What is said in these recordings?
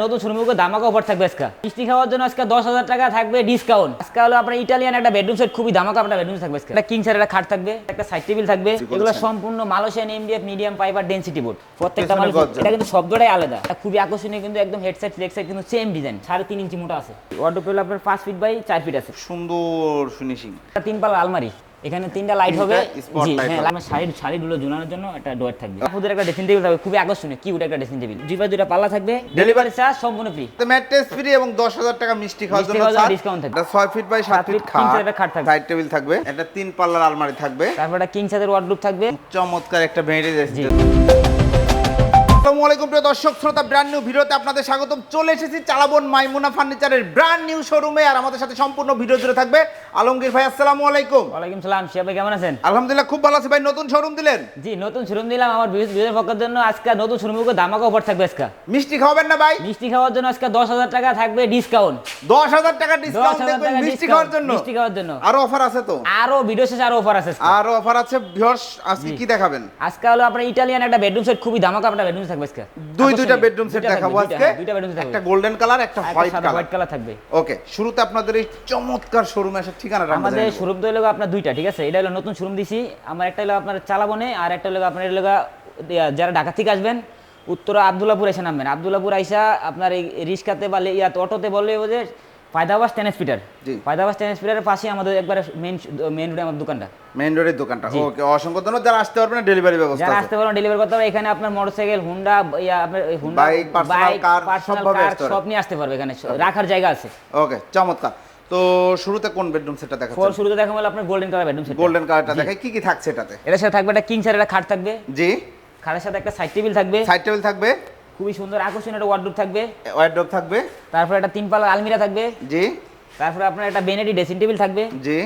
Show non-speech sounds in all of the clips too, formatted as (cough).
নতুন শুরুমুখে ধামাকা অফার থাকবে আজকে। মিষ্টি খাওয়ার জন্য আজকে দশ হাজার টাকা থাকবে ডিসকাউন্ট আজকে হলো আপনার ইটালিয়ান একটা বেডরুম সেট খুবই ধামাকা একটা বেডরুম থাকবে আজকে। একটা কিং সাইড একটা খাট থাকবে একটা সাইড টেবিল থাকবে। এগুলো সম্পূর্ণ Malaysian MDF medium fibre density board প্রত্যেকটা গর্জন। এটা কিন্তু শব্দটাই আলাদা। এটা খুবই আকর্ষণীয় কিন্তু একদম হেডসেট লেগ সাইড কিন্তু সেম ডিজাইন সাড়ে তিন ইঞ্চি মোটা আছে। ওয়ার্ডরোব হলো আপনার পাঁচ ফিট বাই চার ফিট আছে। সুন্দর ফিনিশিং তিন পাল আলমারি। এখানে তিনটা লাইট হবে। জি হ্যাঁ। আমার শাড়ি শাড়িগুলো ঝুলানোর জন্য একটা ডোয়ার থাকবে। আপুদের একটা ড্রেসিং টেবিল থাকবে খুবই আকর্ষণীয় কিউট একটা ড্রেসিং টেবিল দুই পাশে দুইটা পাল্লা থাকবে ডেলিভারি চার্জ সম্পূর্ণ ফ্রি তো ম্যাট্রেস ফ্রি এবং দশ হাজার টাকা মিষ্টি খাওয়ার জন্য discount থাকবে। এটা ছয় ফিট বাই সাত সাত ফিট feet তিন খাট খাট থাকবে। সাইড টেবিল থাকবে। একটা তিন পাল্লার আলমারি থাকবে। তারপর একটা কিং সাইজের ওয়ার্ডরোব থাকবে। চমৎকার একটা জি। আসসালামু আলাইকুম প্রিয় দর্শক শ্রোতা ব্র্যান্ড নিউ ভিডিওতে আপনাদের স্বাগতম। চলে এসেছি চালাবন মাইমুনা ফার্নিচারের ব্র্যান্ড নিউ শোরুমে আর আমাদের সাথে সম্পূর্ণ ভিডিও জুড়ে থাকবে আলমগীর ভাই আসসালামু আলাইকুম। ওয়ালাইকুম সালাম শিয়া ভাই কেমন আছেন? আলহামদুলিল্লাহ খুব ভালো আছি ভাই। নতুন শোরুম দিলেন? জি নতুন শোরুম দিলাম আমার বিজয়ের পক্ষের জন্য। আজকে নতুন শোরুমে ধামাকা অফার থাকবে আজকে। মিষ্টি খাওয়াবেন না ভাই? মিষ্টি খাওয়ার জন্য আজকে দশ হাজার টাকা থাকবে ডিসকাউন্ট দশ হাজার টাকা ডিসকাউন্ট দেখবেন মিষ্টি খাওয়ার জন্য। মিষ্টি খাওয়ার জন্য। আরও অফার আছে তো? আরও ভিডিও শেষে আরও অফার আছে। আরও অফার আছে। ভিউয়ার্স আজকে কি দেখাবেন? আজকে হলো আপনার ইটালিয়ান একটা বেডরুম সেট খুবই ধামাকা একটা বেডরুম থাকবে আজকে? দুই দুইটা বেডরুম সেট দেখাবো আজকে। হ্যাঁ, দুইটা বেডরুম থাকবে একটা গোল্ডেন কালার একটা হোয়াইট কালার হোয়াইট কালার থাকবে। ওকে শুরুতে আপনাদের এই চমৎকার শোরুমে আসার ঠিকানাটা আমাদের শোরুম তো হলো আপনার দুইটা ঠিক আছে? এটা হলো নতুন শোরুম দিছি। আমার একটা হলো আপনার চালাবনে আর একটা হলো আপনার হলো যারা ঢাকা থেকে আসবেন উত্তরা আবদুল্লাপুর এসে নামবেন। আবদুল্লাপুর আইসা আপনার এই রিক্সাতে বা ইয়াত অটোতে বলে যে ফায়দাবাস টেন স্পিটার জি। ফায়দাবাস টেন স্পিটারের পাশে আমাদের একবারে মেন মেন রোডে আমার দোকানটা। মেইন রোডের দোকানটা। ওকে অসংখ্য ধন্যবাদ। যারা আসতে পারবেন ডেলিভারি ব্যবস্থা যারা আসতে পারেন ডেলিভারি করতে পারবে এখানে আপনার মোটরসাইকেল হুন্ডা ইয়া আপনার হুন্ডা personal car সবভাবে আসতে পারবে। সব নিয়ে আসতে পারবে এখানে। রাখার জায়গা আছে। ওকে চমৎকার। তো শুরুতে কোন বেডরুম সেটটা ফোর দেখাচ্ছেন? শুরুতে দেখা হলো আপনার golden colour bedroom set golden কালারটা দেখাই। কি কি থাকছে এটাতে? এটার সাথে থাকবে একটা কিং সাইড একটা খাট থাকবে। জি। খাটের সাথে একটা সাইড টেবিল থাকবে। সাইড টেবিল থাকবে। খুবই সুন্দর আকর্ষণীয় একটা ওয়ার্ডরোব থাকবে। ওয়ার্ডরোব থাকবে। তারপর একটা তিন পাল্লা আলমিরা থাকবে। জি। তারপরে আপনার একটা বেনেডি ড্রেসিং টেবিল থাকবে। জি।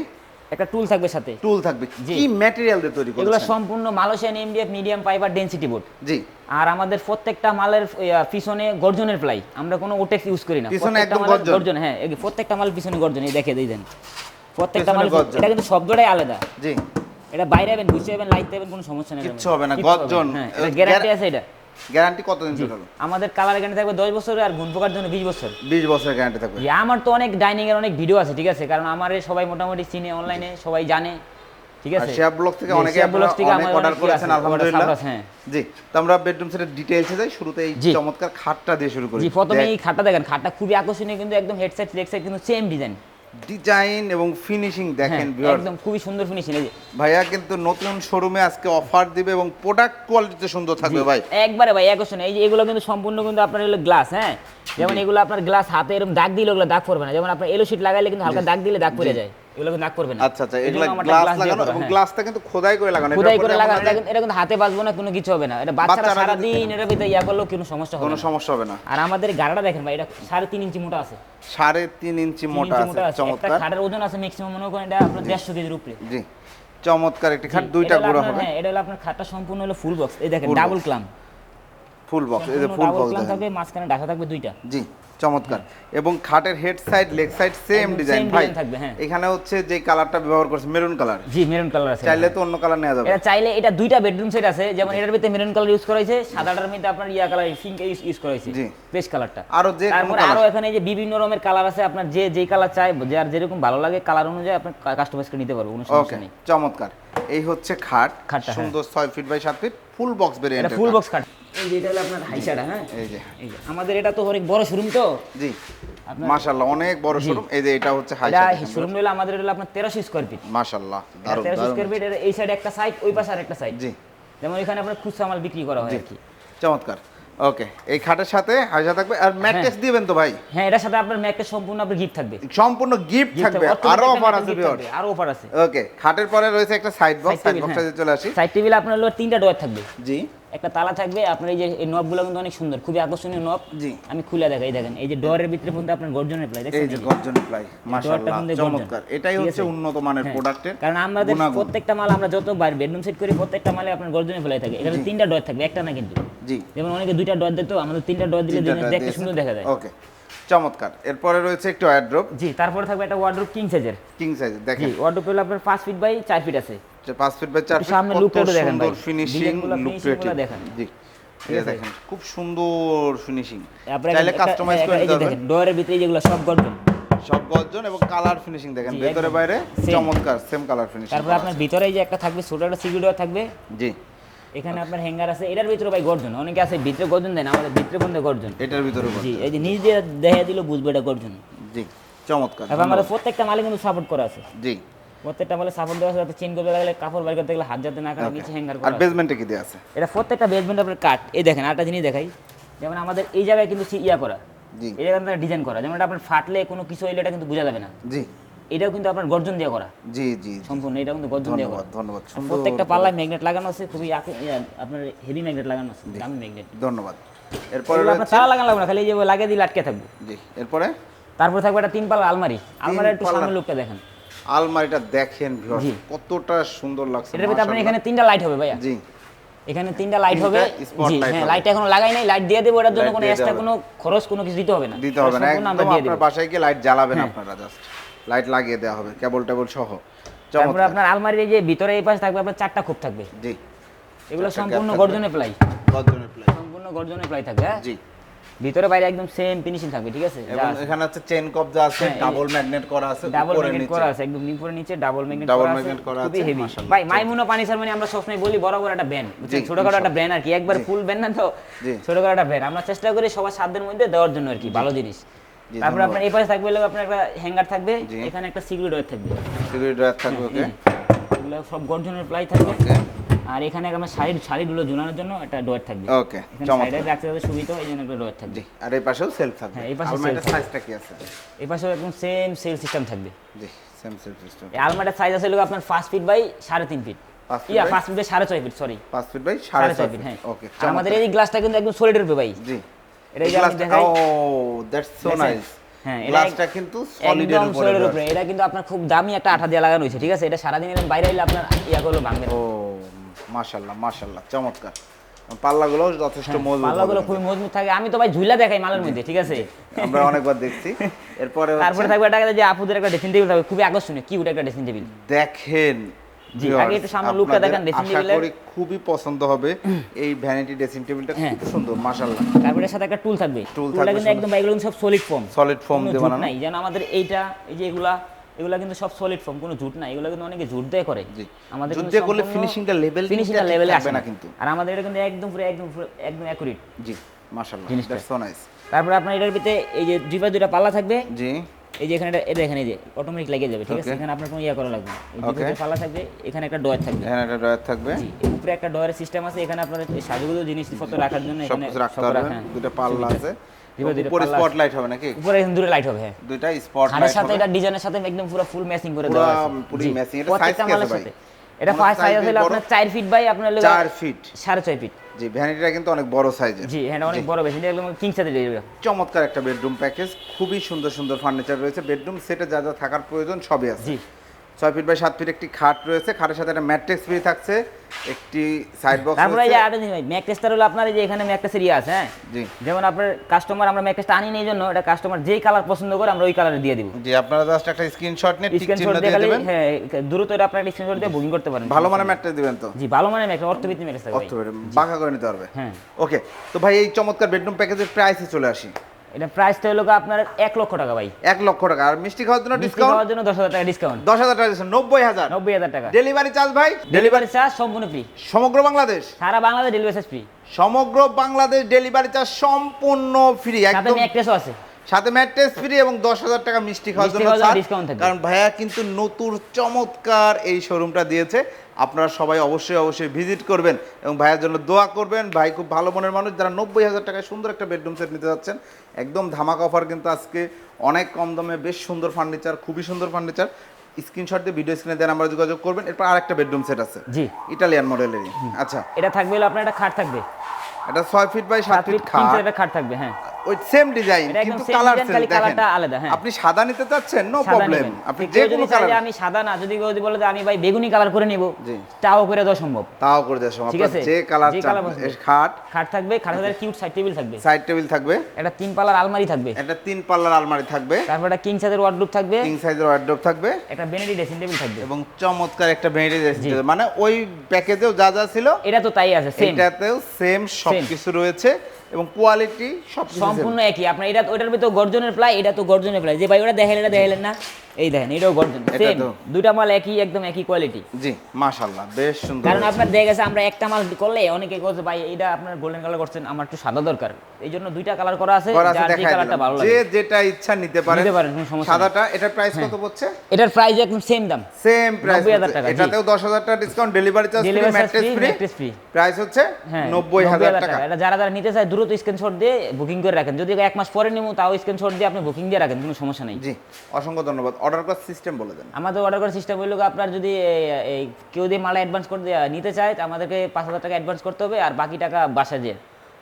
একটা টুল থাকবে সাথে। টুল থাকবে। কি ম্যাটেরিয়াল দিয়ে তৈরি এগুলো সম্পূর্ণ Malaysian MDF medium fiber density board জি। আর আমাদের প্রত্যেকটা মালের পিছনে গর্জনের প্লাই। আমরা কোনো ওটেক্স ইউজ করি না। পিছনে একদম গর্জন। গর্জন হ্যাঁ প্রত্যেকটা মাল পিছনে গর্জন এই দেখে দিই দেন। প্রত্যেকটা মাল এটা কিন্তু শব্দটাই আলাদা। জি। এটা বাইরে যাবেন বুঝতে যাবেন লাইট দেবেন কোনো সমস্যা নেই। কিচ্ছু হবে না, গর্জন। হ্যাঁ গ্যারান্টি আছে এটা। গ্যারান্টি কতদিন চলে আমাদের কালার গ্যারান্টি থাকবে দশ বছর আর গুণ পোকার জন্য বিশ বছর। বিশ বছরের গ্যারান্টি থাকবে। আমার তো অনেক ডাইনিং এর অনেক ভিডিও আছে ঠিক আছে? কারণ আমার সবাই মোটামুটি চিনে অনলাইনে সবাই জানে ঠিক আছে? শেয়ার ব্লগ থেকে অনেকে শেয়ার ব্লগ থেকে অনেক অর্ডার করেছেন আলহামদুলিল্লাহ। হ্যাঁ। জি তো আমরা বেডরুম সেটের ডিটেইলসে যাই শুরুতে এই চমৎকার খাটটা দিয়ে শুরু করি। জি প্রথমে এই খাটটা দেখেন খাটটা খুবই আকর্ষণীয় কিন্তু একদম হেড সাইড লেগ সাইড কিন্তু সেম ডিজাইন ডিজাইন এবং ফিনিশিং হ্যাঁ দেখেন একদম খুবই সুন্দর ফিনিশিং এই ভাইয়া কিন্তু নতুন শোরুমে আজকে অফার দিবে এবং প্রোডাক্ট কোয়ালিটিতে সুন্দর থাকবে ভাই। একবারে ভাই একশো এই যে এগুলো কিন্তু সম্পূর্ণ কিন্তু আপনার এগুলো গ্লাস হ্যাঁ? যেমন এগুলো আপনার গ্লাস হাতে এরকম দাগ দিলে ওগুলো দাগ পড়বে না। যেমন আপনার এলো শিট লাগাইলে কিন্তু হালকা দাগ দিলে দাগ পড়ে যায়। এগুলো দাগ পড়বে না। আচ্ছা আচ্ছা এগুলা গ্লাস লাগানো এবং হ্যাঁ। গ্লাসটা কিন্তু খোদাই করে লাগানো খোদাই করে লাগানো এটা কিন্তু- হাতে বাজবো না কোনো কিছু হবে না। এটা বাচ্চারা সারা দিন এটার ভিতরে ইয়া করলেও কোনো সমস্যা হবে কোনো সমস্যা হবে না। আর আমাদের গাড়াটা দেখেন ভাই এটা সাড়ে তিন ইঞ্চি মোটা আছে। সাড়ে তিন ইঞ্চি মোটা আছে একটা চমৎকার। খাটের ওজন আছে ম্যাক্সিমাম মনে করেন এটা আপনার দেড়শো কেজির উপরে। জি চমৎকার একটি খাট দুইটা গুঁড়ো হবে। হ্যাঁ এটা হলো আপনার খাটটা সম্পূর্ণ হলো ফুল বক্স এই দেখেন ডাবল ক্লাম ফুল বক্স এই যে ফুল ডাবল বক্স থাকবে মাঝখানে ঢাকা থাকবে দুইটা। জি। চমৎকার। এবং খাটের head side leg side same design ভাই। হ্যাঁ। এখানে হচ্ছে যে কালারটা ব্যবহার করছে মেরুন কালার জি মেরুন কালার আছে। চাইলে তো অন্য কালার নেওয়া যাবে। এটা চাইলে এটা দুইটা বেডরুম সেট আছে যেমন এটার ভিতরে মেরুন কালার ইউজ করা হয়েছে সাদাটার মধ্যে আপনার ইয়া কালার পিঙ্ক ইউজ করা হয়েছে জি। বেশ কালারটা আরও যে তারপরে আরও এখানে যে বিভিন্ন রকমের কালার আছে আপনার যে যেই কালার চাই যার যেরকম ভালো লাগে কালার অনুযায়ী আপনি কাস্টমাইজ করে নিতে পারব কোনো সমস্যা নেই। চমৎকার। এই হচ্ছে খাট খাটটা, হ্যাঁ। সুন্দর ছয় ফিট বাই সাত ফিট ফুল বক্স এটা ভেরিয়েন্ট ফুল বক্স কাট এই যে এটা হলো আপনার হাইসাটা হ্যাঁ? এই যে। এই যে আমাদের এটা তো অনেক বড় শোরুম তো। জি। মাশাআল্লাহ অনেক বড় শোরুম এই যে এটা হচ্ছে এটা শোরুম হলো আমাদের হলো আপনার তেরোশো স্কোয়ার ফিট মাশাআল্লাহ দারুণ তেরোশো দারুণ ফিট এই সাইডে একটা সাইড ওই পাশে আর একটা সাইড জি। যেমন এখানে আপনার খুচরা মাল বিক্রি করা হয় আর কি চমৎকার। ওকে এই খাটের সাথে হাইসা থাকবে। আর ম্যাট্রেস দিবেন তো ভাই? হ্যাঁ এটার সাথে আপনার ম্যাকটা সম্পূর্ণ আপনার গিফট থাকবে। সম্পূর্ণ গিফট থাকবে। আরও অফার আছে আরও অফার আছে। ওকে খাটের পরে রয়েছে একটা সাইড বক্স সাইড হ্যাঁ। চলে আসি। সাইড টেবিল আপনার হলো তিনটা ডয়ার থাকবে। জি। একটা তালা থাকবে আপনার এই যে এই নবগুলো কিন্তু অনেক সুন্দর খুবই আকর্ষণীয় নব জি। আমি খুলে দেখাই দেখেন এই যে ডোরের ভিতরে পর্যন্ত আপনার গর্জনের প্লাই যে এই যে? গর্জন প্লাই মাশাআল্লাহ চমৎকার। এটাই হচ্ছে উন্নত মানের হ্যাঁ। প্রোডাক্টের কারণ আমাদের প্রত্যেকটা মাল আমরা যত বাইরে বেডরুম সেট করি প্রত্যেকটা মালে আপনার গর্জনের প্লাই থাকে। এখানে তিনটা ডয়ার থাকবে একটা না কিন্তু। জি। যেমন অনেকে দুইটা ডয়ার দিত আমাদের তিনটা ডয়ার দিলে দেখতে সুন্দর দেখা যায়। ওকে চমৎকার। এরপরে রয়েছে একটু ওয়ার্ড্রপ জি তারপরে থাকবে একটা ওয়ার্ডরোব কিং সাইজের কিং সাইজ দেখেন। ওয়ার্ডরোব হলো আপনার পাঁচ ফিট বাই চার ফিট আছে। যে পাঁচ ফিট বাই চার ফিট সামনে কত দেখেন সুন্দর ফিনিশিং Design গুলো, লুক finishing গুলো দেখেন। জি। ঠিক এই আছে। দেখেন খুব সুন্দর ফিনিশিং চাইলে কাস্টমাইজ করে এই পারবেন। দেখেন ভিতরে যেগুলো সব গর্জন। সব গর্জন এবং কালার ফিনিশিং দেখেন জি, বাইরে চমৎকার সেম কালার ফিনিশিং তারপরে আপনার ভিতরে যে একটা থাকবে ছোট একটা থাকবে। জি। এখানে আপনার হ্যাঙ্গার আছে এটার ভিতরে ভাই গর্জন। অনেকে আছে ভিতরে গর্জন দেয় না আমাদের ভিতরে বন্ধে গর্জন। এটার ভিতরে জি। এই যে নিজ দিয়ে দেখে দিলে বুঝবে এটা গর্জন। জি চমৎকার তারপর আমাদের প্রত্যেকটা মালে কিন্তু সাপোর্ট করা আছে। জি। প্রত্যেকটা মালে সাপোর্ট দেওয়া আছে যাতে চেন করতে গেলে কাপড় বাইর করতে গেলে হাত যাতে না কাটে. নিচে হ্যাঙ্গার আর করা আছে। বেসমেন্টে কি দেয়া আছে? এটা প্রত্যেকটা বেসমেন্ট আপনার কাট এই দেখেন আরেকটা জিনিস দেখাই। যেমন আমাদের এই জায়গায় কিন্তু ইয়া করা। জি। এই জায়গায় ডিজাইন করা। যেমন এটা আপনার ফাটলে কোনো কিছু হইলে এটা কিন্তু বোঝা যাবে না। জি। এটাও কিন্তু আপনার গর্জন দিয়ে করা। জি জি। সম্পূর্ণ এটা কিন্তু গর্জন দিয়ে করা। ধন্যবাদ প্রত্যেকটা পাল্লায় ম্যাগনেট লাগানো আছে খুবই আপনার হেভি ম্যাগনেট লাগানো আছে দামি ম্যাগনেট ধন্যবাদ। এরপরে আপনার তালা লাগানো লাগবে না খালি এই যে লাগিয়ে দিলে আটকে থাকবে। জি এরপরে? তারপরে থাকবে একটা তিন পাল্লা আলমারি। আলমারি একটু সামনে লোকটা দেখেন। আলমারিটা দেখেন ভিউয়ার্স কতটা সুন্দর লাগছে এটার ভিতরে আপনার এখানে তিনটা লাইট হবে ভাইয়া। জি। এখানে তিনটা লাইট হবে। জি হ্যাঁ লাইট এখনও লাগাই নাই লাইট দিয়ে দেবো এটার জন্য কোনো এক্সট্রা কোনো খরচ কোনো কিছু দিতে হবে না। দিতে হবে না একদম আপনার বাসায় গিয়ে লাইট জ্বালাবেন হ্যাঁ। আপনারা জাস্ট লাইট লাগিয়ে দেওয়া হবে কেবল টেবল সহ। তারপরে আপনার আলমারির যে ভিতরে এই পাশে থাকবে আপনার চারটা খুব থাকবে। জি। এগুলো সম্পূর্ণ গর্জনে প্লাই গর্জনের প্লাই সম্পূর্ণ গর্জনে প্লাই থাকবে হ্যাঁ? জি। ভিতরে বাইরে একদম সেম ফিনিশিং থাকবে ঠিক আছে? এবং এখানে হচ্ছে চেন কবজা আছে হ্যাঁ, ডাবল ম্যাগনেট করা আছে ডাবল ম্যাগনেট করা আছে একদম উপরে নিচে ডাবল ম্যাগনেট করা আছে করা খুবই আছে, হেভি মাশাআল্লাহ। ভাই মাইমুনা পানিসার মানে আমরা সবসময় বলি বরাবর একটা ব্যান্ড বুঝছেন? জি, ছোটখাটো একটা ব্যান্ড আর কি। একবার ফুল ব্যান্ড না তো জি। ছোটখাটো একটা ব্যান্ড আমরা চেষ্টা করি সবার সাধ্যের মধ্যে দেওয়ার জন্য আর কি ভালো জিনিস। তারপর আপনার এই পাশে থাকবে আপনার একটা হ্যাঙ্গার থাকবে এখানে একটা সিকিউরিটি ডোর থাকবে। সিকিউরিটি ড্রাইভ থাকবে ওকে এগুলো সব গর্জনের প্লাই থাকবে। ওকে আর এখানে আমার শাড়ি শাড়িগুলো ঝুলানোর জন্য একটা ডোর থাকবে। ওকে সাইডে রাখতে যাতে সুবিধা হয়, এই জন্য একটা ডোর থাকবে। আর এই পাশেও সেলফ থাকবে। হ্যাঁ, এই পাশে shelf সাইজটা কি আছে? এই পাশেও একদম সেম সেল সিস্টেম থাকবে। জি সেম সেলফ সিস্টেম এই আলমারিটার সাইজ আছে হলো আপনার পাঁচ ফিট বাই সাড়ে তিন ফিট পাঁচ feet ইয়া by? পাঁচ ফিট বাই সাড়ে ছয় ফিট সরি 5 ফিট বাই সাড়ে 6.5 ছয় ফিট ফিট হ্যাঁ। ওকে আমাদের এই গ্লাসটা কিন্তু একদম সলিডের উপরে ভাই। জি। এটা দেখাই ও দ্যাটস সো নাইস হ্যাঁ, গ্লাসটা কিন্তু সলিডের উপরে সলিডের দেওয়া উপরে। এটা কিন্তু আপনার খুব দামি একটা আঠা দিয়ে লাগানো হয়েছে ঠিক আছে? এটা সারাদিন এরকম বাইরে এলে আপনার ইয়া করল ভাঙবে ও মাশাআল্লাহ মাশাআল্লাহ চমৎকার। পাল্লাগুলো যথেষ্ট হ্যাঁ, মজবুত পাল্লাগুলো খুবই মজবুত থাকে। আমি তো ভাই ঝুলা দেখাই মালের মধ্যে ঠিক আছে? আমরা অনেকবার দেখছি। এরপরে তারপরে থাকবে একটা যে আপুদের একটা ড্রেসিং টেবিল থাকবে খুবই আকর্ষণীয় কিউট একটা ড্রেসিং টেবিল দেখেন জি, আগে একটু সামনে আপনাদের দেখান dressing আশা করি খুবই পছন্দ হবে। (clears throat) এই ভ্যানিটি ড্রেসিং টেবিলটা। খুব সুন্দর মাশাআল্লাহ তারপরে সাথে একটা টুল থাকবে। টুলটা থাকবে কিন্তু একদম ভাই এগুলো সব সলিড ফর্ম সলিড দিয়ে ঝুট নাই। যেন আমাদের এইটা এই যে এগুলা এগুলা কিন্তু সব সলিড ফর্ম কোনো ঝুট নাই এগুলো কিন্তু অনেকে ঝুট দিয়ে করে। জি। আমাদের ঝুট দিয়ে করলে finishing টা level ফিনিশিংটা লেভেলে আসবে না না। কিন্তু। আর আমাদের এটা কিন্তু একদম পুরো একদম একদম অ্যাকুরেট জি মাশাআল্লাহ জিনিসটা। দ্যাটস সো নাইস তারপরে আপনার এটার ভিতরে এই যে দুই দুইটা পাল্লা থাকবে। জি। এই যে এখানে এটা- এখানে এই যে অটোমেটিক লাগিয়ে যাবে ঠিক আছে? এখানে আপনার কোনো ইয়া করা লাগবে না। এই Okay. পাল্লা থাকবে এখানে একটা ডয়ার থাকবে। এখানে একটা ড্রয়ার থাকবে। জি উপরে একটা ডয়ারের সিস্টেম আছে এখানে আপনার সাজুগুলো জিনিসপত্র রাখার জন্য এখানে কিছু রাখতে সব পারবেন রাখা- দুটো পাল্লা আছে। উপরে। স্পটলাইট হবে নাকি? উপরে লাইট হবে হ্যাঁ। দুইটা স্পটলাইট সাথে এটা ডিজাইনের সাথে একদম পুরো ফুল ম্যাচিং করে দেওয়া আছে। পুরি matching। এটা size কি আছে ভাই? এটা সাইজ আপনার 4 ফিট বাই আপনার লাগা চার ফিট সাড়ে ছয় ফিট জি ভ্যানিটিটা কিন্তু অনেক বড় সাইজের জি হ্যাঁ অনেক বড় বেশি একদম কিং সাইজের চমৎকার একটা বেডরুম প্যাকেজ খুবই সুন্দর সুন্দর ফার্নিচার রয়েছে। বেডরুম সেটে যা যা থাকার প্রয়োজন সবই আছে। জি। ছয় ফিট বাই সাত ফিট একটি খাট রয়েছে। খাটের সাথে একটা ম্যাট্রিক্স ফ্রি থাকছে। একটি সাইড বক্স তারপরে এই রয়েছে আরেকটা জিনিস ম্যাকটেস্টার হলো আপনার এই যে এখানে ম্যাকটেস্টের ইয়ে আছে হ্যাঁ? জি। যেমন আপনার কাস্টমার আমরা ম্যাকটেস্ট আনি এই জন্য এটা কাস্টমার যেই কালার পছন্দ করে আমরা ওই কালারে দিয়ে দিব। জি আপনারা জাস্ট একটা স্ক্রিনশট নিয়ে টিক চিহ্ন দিয়ে দেবেন। হ্যাঁ দ্রুত এটা আপনার স্ক্রিনশট দিয়ে বুকিং করতে পারেন। ভালো মানের ম্যাট্রেস দিবেন তো? জি ভালো মানের ম্যাকটেস্ট অর্থবিত্তি ভাই। অর্থ বেড়ে বাঁকা করে নিতে পারবে। হ্যাঁ। ওকে তো ভাই এই চমৎকার বেডরুম প্যাকেজের প্রাইসে চলে আসি। এটা প্রাইসটা হলো আপনার এক লক্ষ টাকা ভাই। এক লক্ষ টাকা। আর মিষ্টি খাওয়ার জন্য ডিসকাউন্ট খাওয়ার জন্য দশ হাজার টাকা ডিসকাউন্ট দশ হাজার টাকা নব্বই হাজার। নব্বই হাজার টাকা। ডেলিভারি চার্জ ভাই? ডেলিভারি চার্জ সম্পূর্ণ ফ্রি সমগ্র বাংলাদেশ? সারা বাংলাদেশ ডেলিভারি চার্জ ফ্রি সমগ্র বাংলাদেশ ডেলিভারি চার্জ সম্পূর্ণ ফ্রি একদম ম্যাকটেসও আছে। সাথে ম্যাট্রেস ফ্রি এবং দশ হাজার টাকা মিষ্টি খাওয়ার জন্য। কারণ ভাইয়া কিন্তু নতুন চমৎকার এই শোরুমটা দিয়েছে। আপনারা সবাই অবশ্যই অবশ্যই ভিজিট করবেন এবং ভাইয়ের জন্য দোয়া করবেন। ভাই খুব ভালো মনের মানুষ যারা নব্বই হাজার টাকায় সুন্দর একটা বেডরুম সেট নিতে যাচ্ছেন একদম ধামাক অফার কিন্তু আজকে অনেক কম দামে বেশ সুন্দর ফার্নিচার খুবই সুন্দর ফার্নিচার স্ক্রিনশট দিয়ে ভিডিও স্ক্রিনে দেন আমরা যোগাযোগ করবেন। এরপর আরেকটা বেডরুম সেট আছে। জি। ইটালিয়ান মডেলেরই আচ্ছা। এটা থাকবে আপনার একটা খাট থাকবে। এটা ছয় ফিট বাই সাত ফিট একটা খাট থাকবে হ্যাঁ। ওই সেম ডিজাইন কিন্তু কালার দেখেন। আলাদা, হ্যাঁ। আপনি সাদা নিতে চাচ্ছেন নো প্রবলেম আপনি যে কোনো কালার আমি সাদা না যদি যদি বলে যে আমি ভাই বেগুনি কালার করে নিব তাও করে দেওয়া সম্ভব। তাও করে দেওয়া সম্ভব। ঠিক আছে? যে কালার চান খাট। খাট থাকবে সাথে কিউট সাইড টেবিল থাকবে। সাইড টেবিল থাকবে। একটা তিন পাল্লার আলমারি থাকবে। একটা তিন পাল্লার আলমারি থাকবে। তারপর একটা কিং সাইজের ওয়ার্ডরোব থাকবে। কিং সাইজের ওয়ার্ডরোব থাকবে। একটা বেনেডি ড্রেসিং টেবিল থাকবে। এবং চমৎকার একটা ভেরিটি মানে ওই প্যাকেজেও যা যা ছিল এটা তো তাই আছে সেম এটাতেও সেম সবকিছু রয়েছে। এবং কোয়ালিটি সব সম্পূর্ণ একই। আপনার এটা ওইটার ভিতর গর্জনের প্লাই এটা তো গর্জনের প্লাই। যে ভাই ওটা দেখাইলেন এটা দেখাইলেন না। এই দেখেন এটাও গর্জন। সেম। দুইটা মাল একই একদম একই কোয়ালিটি জি মাশাআল্লাহ বেশ সুন্দর কারণ হয়েছে। আপনার দেখা গেছে আমরা একটা মাল করলে অনেকে বলছে ভাই এটা আপনার গোল্ডেন কালার করছেন আমার একটু সাদা দরকার। এই জন্য দুইটা কালার করা আছে যার যে কালারটা। ভালো যে যেটা ইচ্ছা নিতে পারেন নিতে পারেন, কোনো সমস্যা সাদাটা এটার প্রাইস কত পড়ছে? এটার প্রাইস একদম সেম দাম। সেম প্রাইস 90,000 টাকা, এটাতেও 10000 টাকা discount delivery charge free mattress free mattress free price হচ্ছে হ্যাঁ 90000 টাকা। এটা যারা যারা নিতে চায় দ্রুত স্ক্রিনশট দিয়ে বুকিং করে রাখেন। যদি এক মাস পরে নিবো তাও স্ক্রিনশট দিয়ে আপনি বুকিং দিয়ে রাখেন কোনো সমস্যা নেই। জি অসংখ্য ধন্যবাদ। অর্ডার করার সিস্টেম বলে দেন। আমাদের অর্ডার করার সিস্টেম হইল আপনার যদি এই- কেউ দিয়ে মালা অ্যাডভান্স করে নিতে চায় আমাদেরকে পাঁচ হাজার টাকা অ্যাডভান্স করতে হবে আর বাকি টাকা বাসা দিয়ে।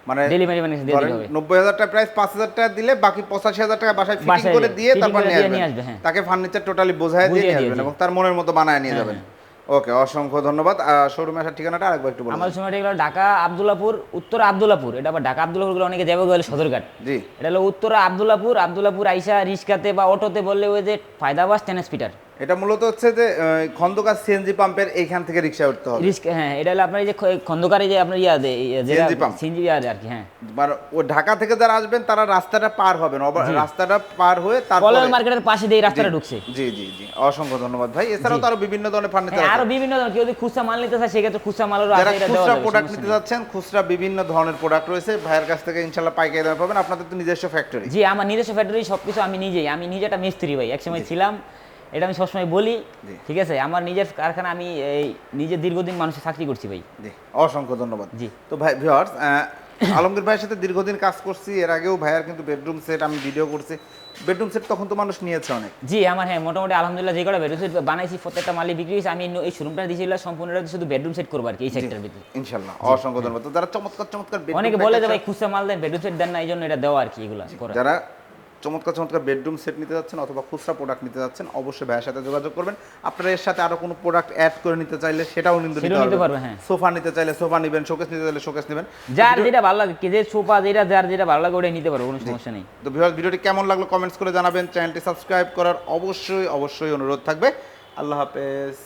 মানে ডেলিভারি মানে দিয়ে দিবে দিতে হবে। নব্বই হাজার টাকা প্রাইস পাঁচ হাজার টাকা দিলে বাকি পঁচাশি হাজার টাকা বাসায় ফিটিং করে দিয়ে, তারপর নিয়ে আসবেন। আসবে, হ্যাঁ। তাকে ফার্নিচার টোটালি বোঝায় দিয়ে নিয়ে আসবেন এবং তার মনের মতো বানায় নিয়ে হ্যাঁ, যাবেন। ওকে অসংখ্য ধন্যবাদ। শোরুমে আসার ঠিকানাটা আরেকবার একটু বলুন সময় এটা হলো ঢাকা আব্দুল্লাপুর উত্তর আব্দুল্লাপুর। এটা আবার ঢাকা আব্দুল্লাপুরগুলো অনেকে যাবে গেলে সদরঘাট জি। এটা হলো উত্তর আব্দুল্লাপুর আব্দুল্লাপুর আইসা রিস্কাতে বা অটোতে বললে ওই যে ফায়দাবাস টেনেস পিটার এটা মূলত হচ্ছে যে খন্দকার সিএনজি পাম্পের এইখান থেকে রিক্সা উঠতে হবে। রিস্ক হ্যাঁ এটা হলো আপনার এই যে খন্দকারে যে আপনার ইয়া দে- ইয়া যেটা CNG pump। আর কি হ্যাঁ। মানে ও ঢাকা থেকে যারা আসবেন তারা রাস্তাটা পার হবেন। রাস্তাটা পার হয়ে তারপরে কলেজ মার্কেটের পাশে দিয়ে রাস্তাটা ঢুকছে। জি জি জি। অসংখ্য ধন্যবাদ ভাই। এছাড়াও তো আরও বিভিন্ন ধরনের ফার্নিচার হ্যাঁ আরও বিভিন্ন ধরনের। কেউ যদি খুচরা মাল নিতে চায় সেক্ষেত্রে খুচরা মালেরও আছে এটা খুচরা প্রোডাক্ট নিতে যাচ্ছেন খুচরা বিভিন্ন ধরনের প্রোডাক্ট রয়েছে। ভাইয়ের কাছ থেকে ইনশাল্লাহ পাইকারি দামে পাবেন। আপনাদের তো নিজস্ব ফ্যাক্টরি জি আমার নিজস্ব ফ্যাক্টরি সবকিছু আমি নিজেই আমি নিজে একটা মিস্ত্রি ভাই। একসময় ছিলাম এটা আমি সবসময় বলি ঠিক আছে? আমার নিজের কারখানা আমি এই নিজে দীর্ঘদিন মানুষের চাকরি করছি ভাই। জি অসংখ্য ধন্যবাদ। জি। তো ভাই ভিউয়ার্স আলমগীর ভাইয়ের সাথে দীর্ঘদিন কাজ করছি এর আগেও ভাইয়ার কিন্তু বেডরুম সেট আমি ভিডিও করছি। বেডরুম সেট তখন তো মানুষ নিয়েছে অনেক। জি আমার হ্যাঁ মোটামুটি আলহামদুলিল্লাহ যে কটা বেডরুম সেট বানাইছি প্রত্যেকটা মালি বিক্রি হয়েছে আমি এই শোরুমটা দিয়েছিল সম্পূর্ণ শুধু বেডরুম সেট করব আর কি এই সেক্টরের ভিতরে। ইনশাল্লাহ অসংখ্য ধন্যবাদ। তো যারা চমৎকার চমৎকার অনেকে বলে যে ভাই খুচরা মাল দেন বেডরুম সেট দেন না এই জন্য এটা দেওয়া আর কি এগুলো যারা চমৎকার চমৎকার বেডরুম সেট নিতে যাচ্ছেন অথবা খুচরা প্রোডাক্ট নিতে যাচ্ছেন অবশ্যই ভাইয়ের সাথে যোগাযোগ করবেন। আপনারা এর সাথে আরও কোনো প্রোডাক্ট অ্যাড করে নিতে চাইলে সেটাও কিন্তু নিতে পারবে, হ্যাঁ। সোফা নিতে চাইলে সোফা নেবেন শোকেস নিতে চাইলে শোকেস নেবেন। যার যেটা ভালো লাগে যে সোফা যেটা যার যেটা ভালো লাগে ওটাই নিতে পারব কোনো সমস্যা নেই। তো ভিউয়ার্স ভিডিওটি কেমন লাগল কমেন্টস করে জানাবেন। চ্যানেলটি সাবস্ক্রাইব করার অবশ্যই অবশ্যই অনুরোধ থাকবে। আল্লাহ হাফেজ।